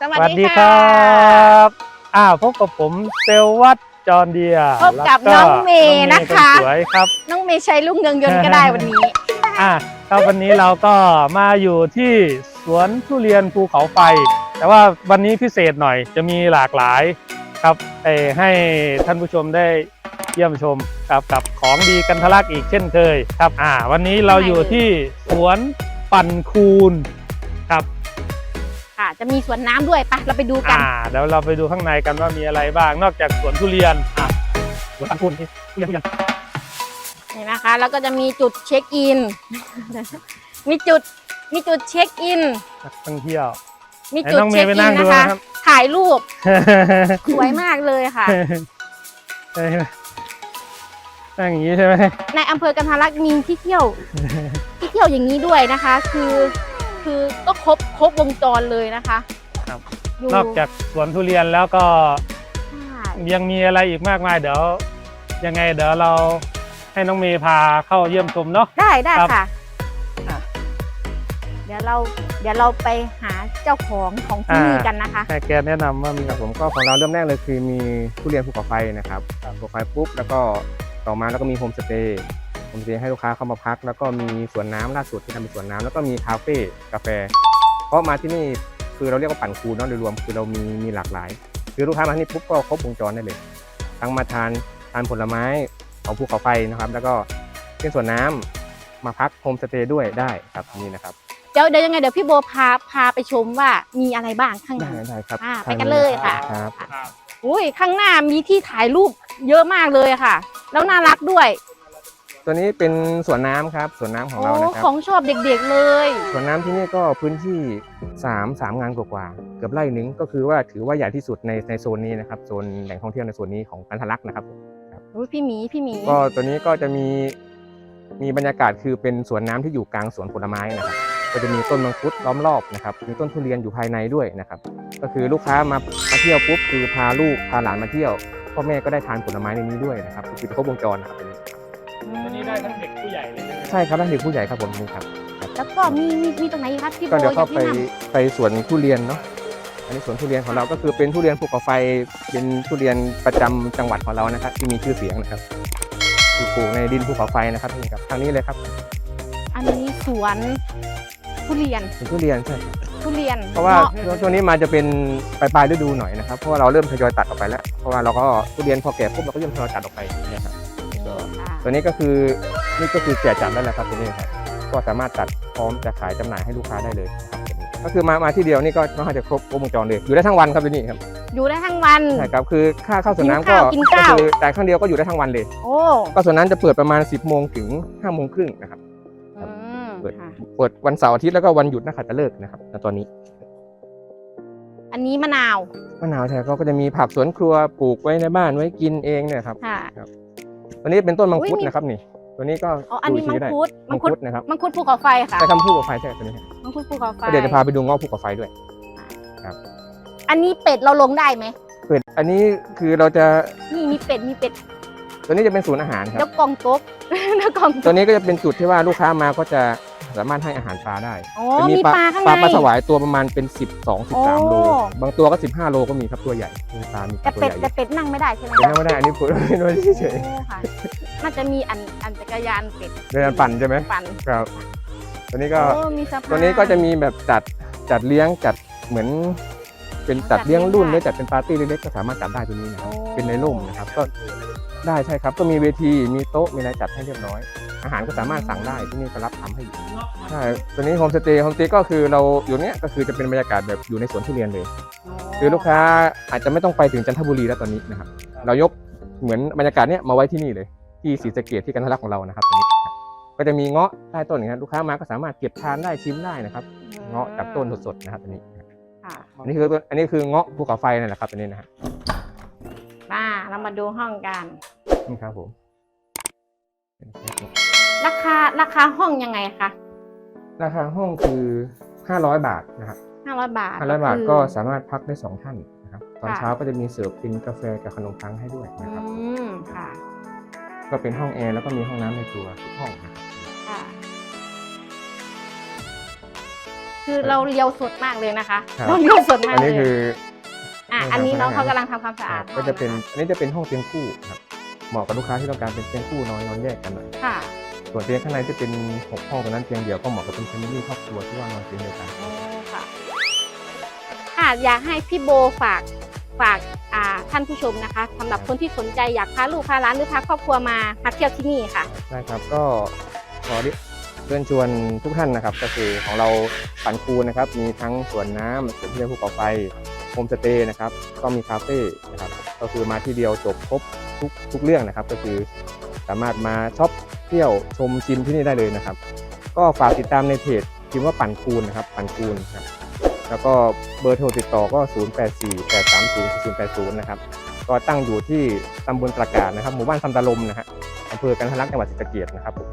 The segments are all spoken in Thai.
สวัสสวัสดีดีคค่ะรับอ่าพบกับผมเซลวัตจอนเดียพบกับแล้วน้องเมย์องนะคะสวยครับ น้องเมย์ใช้ลูกเนืองยนต์ก็ได้วันนี้อ่าครับวันนี้เราก็มาอยู่ที่สวนทุเรียนภูเขาไฟ แต่ว่าวันนี้พิเศษหน่อยจะมีหลากหลายครับเอ่อให้ท่านผู้ชมได้เยี่ยมชมกับกับของดีกันทะลักอีกเช่นเคยครับอ่าวันนี้เราอยู่ที่สวนปั่นคูนครับค่ะ จะมีสวนน้ำด้วยไปะเราไปดูกันอ่าเดี๋ยวเราไปดูข้างในกันว่ามีอะไรบ้าง นอกจากสวนทุเรียนอะสวนคุณนี่ทุเรียนทุเรียนนี่นะคะแล้วก็จะมีจุดเช็คอิน มีจุดมีจุดเช็คอินนักท่องเที่ยว มีจุดไหนน้องเมย์เช็คไปอินั่นงดูนะคะนะครับถ่ายรูป สวยมากเลยค่ะเอ้ยนั่งอย่างนี้ใช่ไหมในอำเภอกันทารักษ์มีที่เที่ยว ที่เที่ยวอย่างนี้ด้วยนะคะ คือ คือก็ครบครบวงจรเลยนะคะครับอยู่นอกจากสวนทุเรียนแล้วก็ใช่ยังมีอะไรอีกมากมาย เดี๋ยว ยังไงเดี๋ยวเราให้น้องเมย์พาเข้าเยี่ยมชมเนาะ ได้ได้ครับ ค่ะอะ เดี๋ยวเราเดี๋ยวเราไปหาเจ้าของของที่นี่กันนะคะ ให้แกแนะนำว่ามีครับผมก็ของเราเริ่มแรกเลยคือมีทุเรียนภูเขาไฟนะครับภูเขาไฟปุ๊บแล้วก็ต่อมาแล้วก็มีโฮมสเตย์ โฮมสเตย์ให้ลูกค้าเข้ามาพัก แล้วก็มีสวนน้ำล่าสุดที่ทำเป็นสวนน้ำแล้วก็มีคาเฟ่กาแฟ เพราะมาที่นี่คือเราเรียกว่าปั่นคูเนาะโดยรวมคือเรามีมีหลากหลาย คือลูกค้ามาที่นี่ปุ๊บก็ครบวงจรได้เลย ทั้งมาทานทานผลไม้ของภูเขาไฟนะครับ แล้วก็เป็นสวนน้ำมาพักโฮมสเตย์ด้วยได้ครับนี่นะครับเดี๋ยวเดี๋ยวยังไงเดี๋ยวพี่โบพาพาไปชมว่ามีอะไรบ้างข้างในได้ได้ครับอ่าไปกันเลยค่ะครับอุ้ยข้างหน้ามีที่ถ่ายรูปเยอะมากเลยค่ะ แล้วน่ารักด้วย ตัวนี้เป็นสวนน้ำครับสวนน้ำของโอ้เรานะครับของชอบเด็กๆเลย สวนน้ำที่นี่ก็พื้นที่3 3งานกว่าๆเกือบไร่หนึงก็คือว่าถือว่าใหญ่ที่สุดในในโซนนี้นะครับโซนแหล่งท่องเที่ยวในโซนนี้ของกันทะลักนะครับ อุ้ยพี่หมีพี่หมีก็ตัวนี้ก็จะมีมีบรรยากาศคือเป็นสวนน้ำที่อยู่กลางสวนผลไม้นะครับ ก็จะมีต้นมังคุดล้อมรอบนะครับ มีต้นทุเรียนอยู่ภายในด้วยนะครับ ก็คือลูกค้ามามาเที่ยวปุ๊บคือพาลูกพาหลานมาเที่ยวพ่อแม่ก็ได้ทานผลไม้ในนี้ด้วยนะครับก็คือครบวงจรนะครับ ใช่ไหมใช่ครับนั่นคือผู้ใหญ่ครับผมนี่ครับ แล้วก็มีมีมีตรงไหนอีกครับพี่โบก็เดี๋ยวอยาเข้ากไปแนะนไปสวนทุเรียนเนาะ อันนี้สวนทุเรียนของเราก็คือเป็นทุเรียนภูเขาไฟ เป็นทุเรียนประจำจังหวัดของเรานะครับ ที่มีชื่อเสียงนะครับคือปลูกในดินภูเขาไฟนะครับนี่ครับทางนี้เลยครับำอันนี้สวนทุเรียนเป็นทุเรียนใช่ครับทุเรียนเพราะว่างช่วงนี้มาจะเป็นปลายปลายๆฤดูหน่อยนะครับเพราะว่าเราเริ่มทยอยตัดออกไปแล้ว เพราะว่าเราก็ทุเรียนพอแก่ปุ๊บเราก็เริ่มทยอยตัดออกไปเนี่ยครับค่ะ ตัวนี้ก็คือนี่ก็คือแก่จัดแล้วแหละครับตัวนี้ครับก็สามารถตัดพร้อมจะขายจำหน่ายให้ลูกค้าได้เลยครับตัวนี้ก็คือมามาที่เดียวนี่ก็น่าจะครบวงจรเลยอยู่ได้ทั้งวันครับตัวนี้ครับอยู่ได้ทั้งวันใช่ครับคือค่าเข้าสวนน้ำกินก็ข้าวกินข้าวก็คือจ่ายครั้งเดียวก็อยู่ได้ทั้งวันเลย โอ้ก็สวนน้ำจะเปิดประมาณ 10โมงถึง5โมงครึ่งนะครับอืมเปิดค่ะเปิดวันเสาร์อาทิตย์แล้วก็วันหยุดนักขัตฤกษ์นะครับณตอนนี้ อันนี้มะนาวมะนาวใช่เขาก็จะมีผักสวนครัวปลูกไว้ในบ้านไว้กินเองเนี่ยครับค่ะ ตัวนี้เป็นต้นมังคุดอุ๊ยมีนะครับนี่ ตัวนี้ก็อ๋ออันนี้ดูมัอีงกทีได้คุดมัมังงคุคุดดนะครับมังคุดภูเขาไฟค่ะใช้คำพูดกับไฟใช่ตัวนี้ครับมังคุดภูเขาไฟก็เดี๋ยวจะพาไปดูเงาะภูเขาไฟด้วยอันนี้เป็ดเราลงได้ไหมเปิดอันนี้คือเราจะนี่มีเป็ดมีเป็ด ตัวนี้จะเป็นศูนย์อาหารครัแล้วบกองโต๊ะแล้วกองตัโต๊ะวนี้ก็จะเป็นจุดที่ว่าลูกค้ามาก็จะ สามารถให้อาหารปลาได้อ๋อจะมีปลาข้างปลาในปลาสวายตัวประมาณเป็น 12 13โลโอ้ บางตัวก็ 15 โลก็มีครับตัวใหญ่มีปลามีปแต่ลาตัวเป็ดใหญ่แต่เป็ดนั่งไม่ได้ใช่ไหมเป็นไม่ได้อันนี้พูดไม่ได้เฉยโอ้ค่ะน่าจะมีอันอันจักรยานเป็ดๆเดินปั่นใช่ไหมปั่นครับตัวนี้ก็ โอ้มีสะพานตัวนี้ก็จะมีแบบจัดจัดเลี้ยงจัดเหมือน เป็นจัดเลี้ยงรุ่นหรือจัดเป็นปาร์ตี้เล็กๆก็สามารถจัดได้ตัวนี้นะครับโอ้ เป็นในร่มนะครับก็ได้ใช่ครับก็มีเวทีมีโต๊ะมีอะไรจัดให้เรียบร้อย อาหารก็สามารถสั่งได้ที่นี่ก็รับทำให้อยู่ใช่ตัวนี้โฮมสเตย์โฮมสเตย์ก็คือเราอยู่เนี้ยก็คือจะเป็นบรรยากาศแบบอยู่ในสวนทุเรียนเลย คือลูกค้าอาจจะไม่ต้องไปถึงจันทบุรีแล้วตอนนี้นะครับ เรายกเหมือนบรรยากาศเนี้ยมาไว้ที่นี่เลย ที่ศรีสะเกดที่กันทะลักของเรานะครับตรงนี้ครับก็จะมีเงาะใต้ต้นอย่างนี้ยลูกค้ามาก็สามารถเก็บทานได้ชิมได้นะครับ เงาะจากต้นสดๆนะครับตัวนี้ค่ะอันนี้คือตัวอันนี้คือเงาะภูเขาไฟนั่นแหละครับตัวนี้นะฮะมาเรามาดูห้องกันนี่ครับผม ราคาราคาห้องยังไงคะราคาห้องคือ 500 บาทนะครับห้าร้อยบาท500บาทคือก็สามารถพักได้ 2 ท่านนะครับตอนค่ะเช้าก็จะมีเสิร์ฟเป็นกาแฟกับขนมปังให้ด้วยนะครับอืมค่ะก็เป็นห้องแอร์แล้วก็มีห้องน้ำในตัวทุกห้องนะครับค่ะ คือเราเลียวสดมากเลยนะคะครับเราเลียวสดมากอันเลนี้ยคืออะนี่ครับอันนี้น้องพนัเขากงานกำลังทำความสะอาดก็จะเป็นห้องอันนี้จะเป็นห้องเตียงคู่ครับ เหมาะกับลูกค้าที่ต้องการเป็นเตียงคู่นอนนอนแยกกันหน่อยค่ะ ส่วนเตียงข้างในจะเป็นหกห้องตรงนั้นเตียงเดียวก็เหมาะกับเป็นแฟมิลี่ครอบครัวที่ว่านอนเตียงเดียวกัน โอ้ค่ะค่ะอยากให้พี่โบฝากฝากอ่าท่านผู้ชมนะคะสำหรับคนที่สนใจอยากพาลูกพาหลานหรือพาครอบครัวมามาเที่ยวที่นี่ค่ะ ได้ครับก็ขอเชิญชวนทุกท่านนะครับ ก็คือของเราปันคูนะครับ มีทั้งสวนน้ำสวนที่เลี้ยงภูเขาไฟโฮมสเตย์นะครับ ก็มีคาเฟ่นะครับ ก็คือมาที่เดียวจบครบ ทุกทุกเรื่องนะครับ ก็คือสามารถมาช็อปเที่ยวชมชิมที่นี่ได้เลยนะครับ ก็ฝากติดตามในเพจพิมพ์ว่าปั่นคูณนะครับปั่นคูณครับแล้วก็เบอร์โทรติดต่อก็ 0 8 4 8 3 0 0 8 0 นะครับ ก็ตั้งอยู่ที่ตำบลตรากาศนะครับ หมู่บ้านซัมตาลมนะฮะอำเภอกันทะลักจังหวัดศรีสะเกษนะครับผม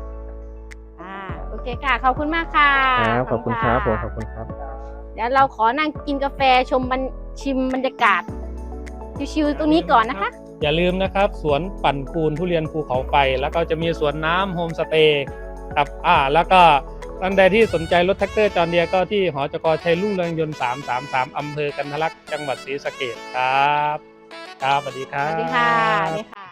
อ่าโอเคค่ะ ขอบคุณมากค่ะครับขอบคุณครับผมะขอบคุณครับ เดี๋ยวเราขอนั่งกินกาแฟชมบรรชิมบรรยากาศชิวๆตรงนี้ก่อนนะคะ อย่าลืมนะครับ สวนปั่นคูนทุเรียนภูเขาไฟ แล้วก็จะมีสวนน้ำโฮมสเตย์ครับอ่าแล้วก็ท่านใดที่สนใจรถแท็กเตอร์จอห์นเดียก็ที่หอจกชัยรุ่งเรืองยนต์ 333 อำเภอกันทะลักจังหวัดศรีสะเกดครับ ครับสวัสดีครับวัสดีค่ะสวัสดีค่ะ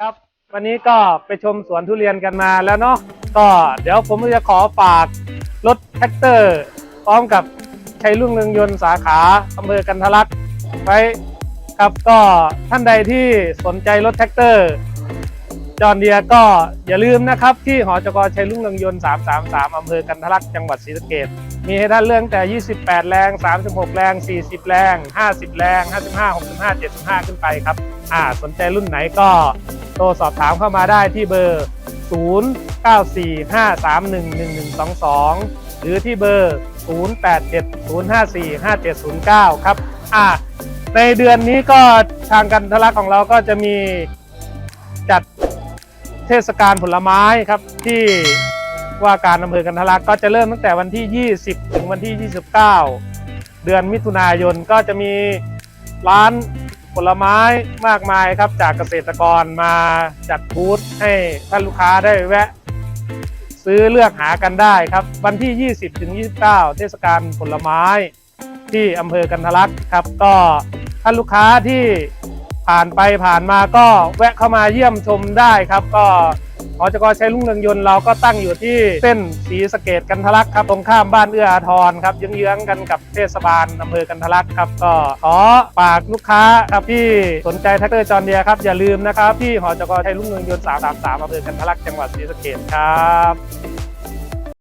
ครับ วันนี้ก็ไปชมสวนทุเรียนกันมาแล้วเนาะก็เดี๋ยวผมจะขอฝากรถแท็กเตอร์ พร้อมกับชัยรุ่งเรืองยนต์สาขาอำเภอกันทลักไว้ครับก็ท่านใดที่สนใจรถแท็กเตอร์ จอนเดียก็อย่าลืมนะครับที่หอจกชัยรุ่งเรืองยนต์ 333 อำเภอกันทะลักจังหวัดศรีสะเกษมีให้ท่านเรื่องแต่ 28 แรง 36 แรง 40 แรง 50 แรง 55 65 75 ขึ้นไปครับอ่าสนใจรุ่นไหนก็โทรสอบถามเข้ามาได้ที่เบอร์ 0945311122 หรือที่เบอร์ 0870545709 ครับอ่าในเดือนนี้ก็ทางกันทะลักของเราก็จะมี เทศกาลผลไม้ครับที่ว่าการอำเภอกันทลักก็จะเริ่มตั้งแต่วันที่ 20 ถึงวันที่ 29 เดือนมิถุนายนก็จะมีร้านผลไม้มากมายครับจากเกษตรกรมาจัดบูธให้ท่านลูกค้าได้แวะ ซื้อเลือกหากันได้ครับ วันที่ 20 ถึง 29 เทศกาลผลไม้ที่อำเภอกันทลักครับ ก็ท่านลูกค้าที่ ผ่านไปผ่านมาก็แวะเข้ามาเยี่ยมชมได้ครับ ก็หอจกชัยรุ่งเรืองยนต์เราก็ตั้งอยู่ที่เส้นศรีสเกดกันทะลักครับตรงข้ามบ้านเอื้ออาทรครับเยื้องๆกันกับเทศบาลอำเภอกันทะลักครับ ก็ขอฝากลูกค้าครับที่สนใจแท็กเตอร์จอห์นเดียครับอย่าลืมนะครับที่หอจกชัยรุ่งเรืองยนต์333อำเภอกันทะลักจังหวัดศรีสะเกดครับ